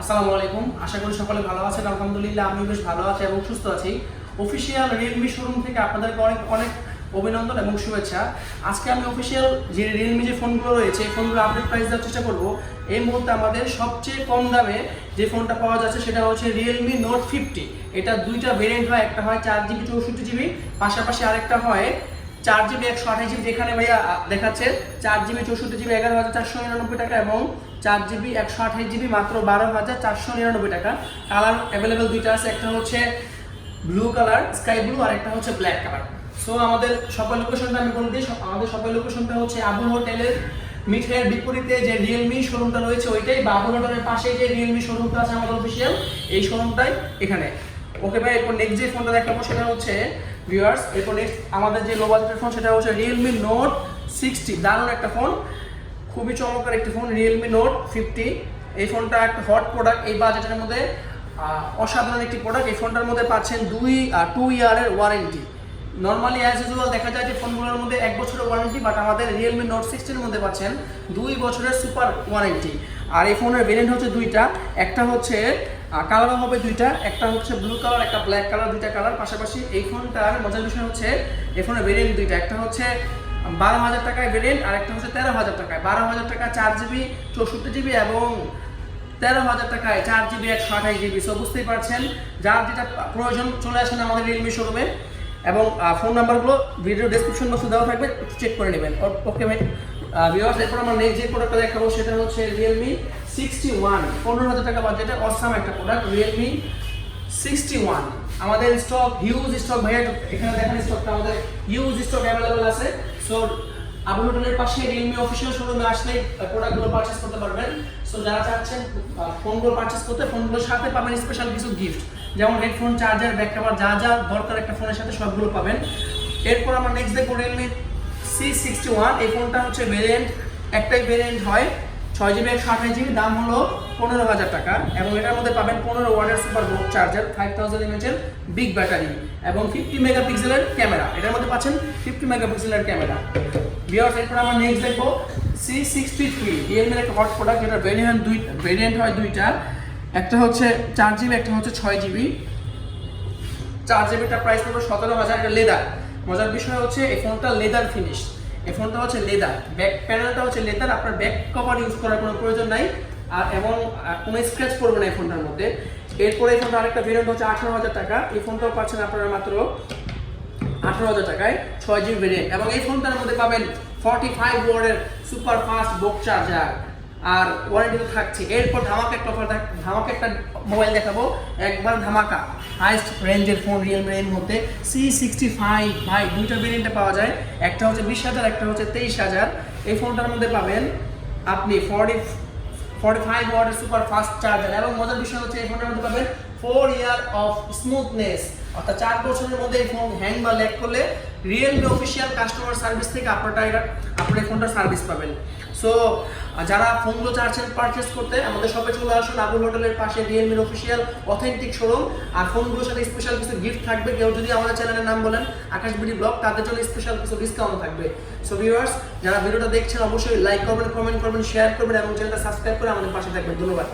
আসসালামু আলাইকুম। আশা করি সকলে ভালো আছেন। আলহামদুলিল্লাহ আমি বেশ ভালো আছি এবং সুস্থ আছি। অফিসিয়াল রিয়েলমি শোরুম থেকে আপনাদেরকে অনেক অনেক অভিনন্দন এবং শুভেচ্ছা। আজকে আমি অফিসিয়াল যে রিয়েলমি যে ফোনগুলো রয়েছে, এই ফোনগুলো আপডেট প্রাইস দেওয়ার চেষ্টা করব। এই মুহূর্তে আমাদের সবচেয়ে কম দামে যে ফোনটা পাওয়া যাচ্ছে, সেটা হচ্ছে রিয়েলমি নোট ফিফটি এটা দুইটা ভেরিয়েন্ট হয়, একটা হয় চার জিবি চৌষট্টি জিবি পাশাপাশি আরেকটা হয় চার জিবি একশো আঠাশ জিবি যেখানে ভাইয়া দেখাচ্ছে, চার জিবি চৌষট্টি জিবি এগারো হাজার চারশো নিরানব্বই টাকা এবং চার জিবি একশো আঠাশ জিবি মাত্র বারো হাজার চারশো নিরানব্বই টাকা। কালার অ্যাভেলেবেল দুইটা আছে, একটা হচ্ছে ব্লু কালার স্কাই ব্লু আর একটা হচ্ছে ব্ল্যাক কালার সো আমাদের সকল লোকেশনটা আমি বলে দিই আমাদের সকল লোকেশনটা হচ্ছে আবুল হোটেলের মিঠের বিপরীতে যে রিয়েলমি শোরুমটা রয়েছে ওইটাই, বা আবুল হোটেলের পাশে যে রিয়েলমি শোরুমটা আছে আমাদের অফিসিয়াল এই শোরুমটাই এখানে। ওকে ভাই, এরপর নেক্সট যে ফোনটা দেখাবো সেটা হচ্ছে ভিউয়ার্স এরপর নেক্সট আমাদের যে লো বাজেটের ফোন সেটা হচ্ছে রিয়েলমি নোট সিক্সটি দারুণ একটা ফোন খুবই চমৎকার একটি ফোন রিয়েলমি নোট ফিফটি এই ফোনটা একটা হট প্রোডাক্ট এই বাজেটের মধ্যে অসাধারণ একটি প্রোডাক্ট এই ফোনটার মধ্যে পাচ্ছেন দুই টু ইয়ারের ওয়ারেন্টি নর্মালি অ্যাজ ইউজুয়াল দেখা যায় যে ফোনগুলোর মধ্যে এক বছরের ওয়ারেন্টি বাট আমাদের রিয়েলমি নোট সিক্সটির মধ্যে পাচ্ছেন দুই বছরের সুপার ওয়ারেন্টি আর এই ফোনের ভেরিয়েন্ট হচ্ছে দুইটা। একটা হচ্ছে কালারও হবে দুইটা, একটা হচ্ছে ব্লু কালার একটা ব্ল্যাক কালার দুইটা কালার পাশাপাশি এই ফোনটার মজার বিষয় হচ্ছে, এই ফোনের ভেরিয়েন্ট দুইটা। একটা হচ্ছে বারো হাজার টাকায় ভেরিয়েন্ট আর একটা হচ্ছে তেরো হাজার টাকায়। বারো হাজার টাকা চার জিবি চৌষট্টি জিবি এবং তেরো হাজার টাকায় চার জিবি একশো আঠাশ জিবি সো বুঝতেই পারছেন, যার যেটা প্রয়োজন চলে আসেন আমাদের রিয়েলমি শোরুমে এবং ফোন নাম্বারগুলো ভিডিও ডিসক্রিপশন বক্সে দেওয়া থাকবে চেক করে নেবেন। ওকে ভাই। ভিউয়ার্স এরপর আমরা নেক্সট যে প্রোডাক্টটা দেখাবো, সেটা হচ্ছে রিয়েলমি সিক্সটি ওয়ান পনেরো হাজার টাকা বাজেটের অসাম একটা প্রোডাক্ট রিয়েলমি সিক্সটি ওয়ান আমাদের স্টক হিউজ স্টক ভাইয়া এখানে দেখেন স্টকটা আমাদের হিউজ স্টক অ্যাভেলেবল আছে। সো আবুল হোটেলের পাশে রিয়েলমি অফিসিয়াল শোরুমে আসলে প্রোডাক্টগুলো পারচেস করতে পারবেন। সো যারা চাচ্ছেন ফোনগুলো পারচেস করতে ফোনগুলোর সাথে পাবেন স্পেশাল কিছু গিফট যেমন হেডফোন চার্জার ব্যাক কভার যা যা দরকার একটা ফোনের সাথে সবগুলো পাবেন। এরপর আমরা নেক্সট দেখব রিয়েলমি সি সিক্সটি ওয়ান এই ফোনটা হচ্ছে ভেরিয়েন্ট একটাই ভেরিয়েন্ট হয় ছয় জিবি একশো আঠাশ জিবি দাম হলো পনেরো হাজার টাকা এবং এটার মধ্যে পাবেন পনেরো ওয়াটের সুপার বোক চার্জার ফাইভ থাউজেন্ড এমএচের বিগ ব্যাটারি এবং ফিফটি মেগাপিক্সেলের ক্যামেরা এটার মধ্যে পাচ্ছেন ফিফটি মেগাপিক্সেলের ক্যামেরা বিয়ার্স এরপর আমরা নেক্সট দেখব সি সিক্সটি থ্রি রিয়েলমির একটা হট প্রোডাক্ট যেটা ভেরিয়েন্ট দুই ভেরিয়েন্ট হয় দুইটা। একটা হচ্ছে চার জিবি একটা হচ্ছে ছয় জিবি চার জিবিটা প্রাইস পড়বে সতেরো হাজার, এটা লেদার মজার বিষয় হচ্ছে এই ফোনটা লেদার ফিনিশ এই ফোনটা হচ্ছে লেদার ব্যাক প্যানেলটা হচ্ছে লেদার আপনার ব্যাক কভার ইউজ করার কোনো প্রয়োজন নাই। আর এবং কোনো স্ক্র্যাচ পড়বে না এই ফোনটার মধ্যে। এরপরে এই ফোনটা আরেকটা ভেরিয়েন্ট হচ্ছে আঠারো হাজার টাকা। এই ফোনটাও পাচ্ছেন আপনারা মাত্র আঠারো হাজার টাকায়, ছয় জিবি ভেরিয়েন্ট এবং এই ফোনটার মধ্যে পাবেন ফর্টি ফাইভ ওয়ার্ডের সুপার ফাস্ট বক চার্জার আর ওয়ারেন্টি তো থাকছে। এরপর ধামাকা একটা অফার ধামাকা একটা মোবাইল দেখাবো। একবার ধামাকা হাইস্ট রেঞ্জের ফোন রিয়েলমি এর মধ্যে। সি সিক্সটি ফাইভ ভাই, দুইটা ভেরিয়েন্টে পাওয়া যায়। একটা হচ্ছে বিশ হাজার, একটা হচ্ছে তেইশ হাজার। এই ফোনটার মধ্যে পাবেন আপনি ফর্টি ফর্টি ফাইভ ওয়াটের সুপার ফাস্ট চার্জার এবং মজার বিষয় হচ্ছে, এই ফোনটার মধ্যে পাবেন ফোর ইয়ার অফ স্মুথনেস অর্থাৎ চার বছরের মধ্যে এই ফোন হ্যাং বা ল্যাক করলে রিয়েলমি অফিসিয়াল কাস্টমার সার্ভিস থেকে আপনারা এটা আপনার ফোনটা সার্ভিস পাবেন। সো যারা ফোনগুলো চাচ্ছেন পারচেস করতে, আমাদের শপে চলে আসুন, আবুল হোটেলের পাশে রিয়েলমির অফিসিয়াল অথেন্টিক শোরুম আর ফোনগুলোর সাথে স্পেশাল কিছু গিফট থাকবে। কেউ যদি আমাদের চ্যানেলের নাম বলেন, আকাশ বিডি ব্লগ, তাদের জন্য স্পেশাল কিছু ডিসকাউন্ট থাকবে। সো ভিউয়ার্স যারা ভিডিওটা দেখছেন, অবশ্যই লাইক করবেন কমেন্ট করবেন শেয়ার করবেন এবং চ্যানেলটা সাবস্ক্রাইব করে আমাদের পাশে থাকবেন। ধন্যবাদ।